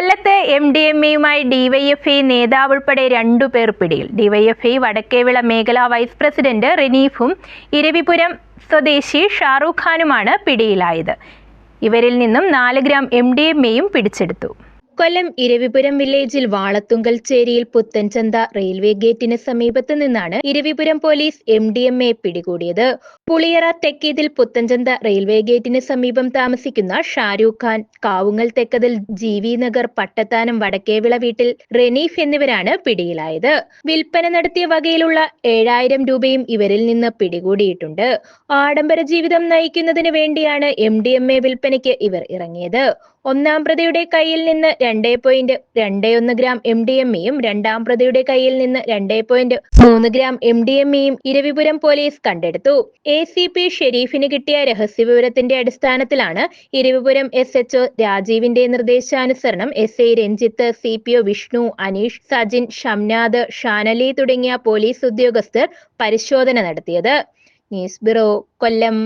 കൊല്ലത്ത് M D M എയുമായി DYFI നേതാവ് ഉൾപ്പെടെ രണ്ടു പേർ പിടിയിൽ. ഡിവൈഎഫ്ഐ വടക്കേവിള മേഖലാ വൈസ് പ്രസിഡന്റ് റിനീഫും ഇരവിപുരം സ്വദേശി ഷാറൂഖ് ഖാനുമാണ് പിടിയിലായത്. ഇവരിൽ നിന്നും നാല് ഗ്രാം എം ഡി എം എയും പിടിച്ചെടുത്തു. കൊല്ലം ഇരവിപുരം വില്ലേജിൽ വാളത്തുങ്കൽ ചേരിയിൽ പുത്തൻചന്ത റെയിൽവേ ഗേറ്റിന് സമീപത്ത് നിന്നാണ് Eravipuram police M D M A പിടികൂടിയത്. പുളിയറ തെക്കേതിൽ പുത്തൻചന്ത റെയിൽവേ ഗേറ്റിന് സമീപം താമസിക്കുന്ന ഷാരൂഖ് ഖാൻ കാവുങ്ങൽ തെക്കതിൽ ജി വി നഗർ പട്ടത്താനം വടക്കേവിള വീട്ടിൽ റെനീഫ് എന്നിവരാണ് പിടിയിലായത്. വിൽപ്പന നടത്തിയ വകയിലുള്ള ഏഴായിരം രൂപയും ഇവരിൽ നിന്ന് പിടികൂടിയിട്ടുണ്ട്. ആഡംബര ജീവിതം നയിക്കുന്നതിന് വേണ്ടിയാണ് എം ഡി എം എ വിൽപ്പനയ്ക്ക് ഇവർ ഇറങ്ങിയത്. ഒന്നാം പ്രതിയുടെ കയ്യിൽ നിന്ന് രണ്ടേ പോയിന്റ് രണ്ടേ ഒന്ന് ഗ്രാം എം ഡി എം ഇയും രണ്ടാം പ്രതിയുടെ കയ്യിൽ നിന്ന് രണ്ടേ പോയിന്റ് മൂന്ന് ഗ്രാം എം ഡി എം ഇയും ഇരവിപുരം പോലീസ് കണ്ടെടുത്തു. എ സി പി ഷെരീഫിന് കിട്ടിയ രഹസ്യവിവരത്തിന്റെ അടിസ്ഥാനത്തിലാണ് ഇരവിപുരം എസ് എച്ച്ഒ രാജീവിന്റെ നിർദ്ദേശാനുസരണം S I Ranjith C P O Vishnu Aneesh Sajin Shamnad Shanali തുടങ്ങിയ പോലീസ് ഉദ്യോഗസ്ഥർ പരിശോധന നടത്തിയത്. News bureau Kollam.